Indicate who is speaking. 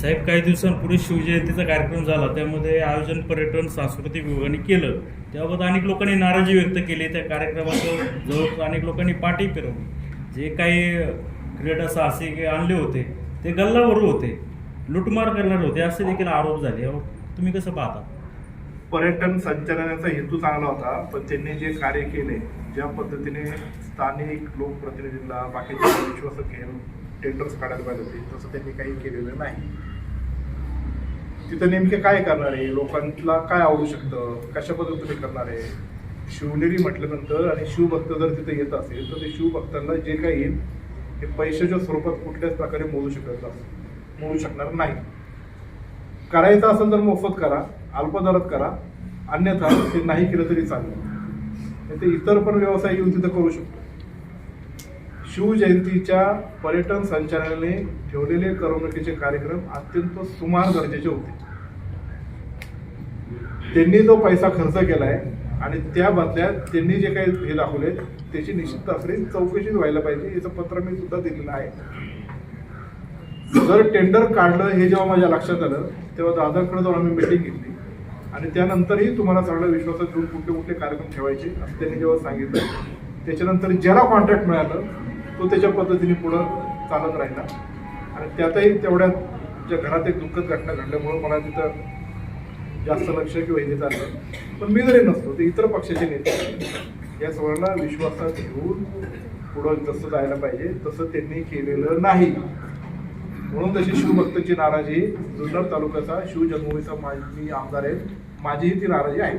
Speaker 1: साहेब काही दिवसांपूर्वी शिवजयंतीचा कार्यक्रम झाला. त्यामध्ये आयोजन पर्यटन सांस्कृतिक विभागाने केलं. त्याबाबत अनेक लोकांनी नाराजी व्यक्त केली. त्या कार्यक्रमाचं जवळ अनेक लोकांनी पाठी फिरवली. जे काही क्रीडा साहसिक आणले होते ते गल्लावर होते. लुटमार करणारे होते. असे देखील आरोप झाले. तुम्ही कसं पाहता?
Speaker 2: पर्यटन संचालनाचा हेतू चांगला होता पण त्यांनी जे कार्य केले ज्या पद्धतीने स्थानिक लोकप्रतिनिधींना बाकीच्या विश्वास घेऊन टेंडर्स काढायला पाहिजे होते. तसं त्यांनी काही केलेलं नाही. तिथं नेमके काय करणार आहे? लोकांना काय आवडू शकतं? कशा पद्धतीने करणार आहे? शिवनेरी म्हटल्यानंतर आणि शिवभक्त जर तिथे येत असेल तर ते शिवभक्तांना जे काही येईल हे पैशाच्या स्वरूपात कुठल्याच प्रकारे मोजू शकत मोजू शकणार नाही. करायचं असेल तर मोफत करा अल्प दरात करा. अन्यथा ते नाही केलं तरी चालेल. नाही ते इतर पण व्यवसाय येऊन तिथं करू शकतो. शिवजयंतीच्या पर्यटन संचालनाने ठेवलेले करमणुकीचे कार्यक्रम अत्यंत सुमार दर्जाचे होते. त्यांनी जो पैसा खर्च केलाय आणि त्या बदल्यात त्यांनी जे काही हे दाखवले त्याची निश्चित असली चौकशी व्हायला पाहिजे याचं पत्र मी सुद्धा दिलेलं आहे. जर टेंडर काढलं हे जेव्हा माझ्या लक्षात आलं तेव्हा दादाकडे जाऊन आम्ही मिटिंग घेतली. आणि त्यानंतरही तुम्हाला चांगल्या विश्वासात घेऊन कुठले कुठले कार्यक्रम ठेवायचे असं त्यांनी जेव्हा सांगितलं त्याच्यानंतर ज्याला कॉन्ट्रॅक्ट मिळालं तो त्याच्या पद्धतीने पुढं चालत राहिला. आणि त्यातही तेवढ्या ज्या घरात एक दुःखद घटना घडल्यामुळं मला तिथं जास्त लक्ष किंवा हे चाललं पण मी जरी नसतो ते इतर पक्षाचे नेते या सगळ्यांना विश्वासात घेऊन पुढं जसं जायला पाहिजे तसं त्यांनी केलेलं नाही. म्हणून तशी शिवभक्तांची नाराजी जुन्नर तालुक्याचा शिवजन्मभूमीचा माजी आमदार आहे माझीही ती नाराजी आहे.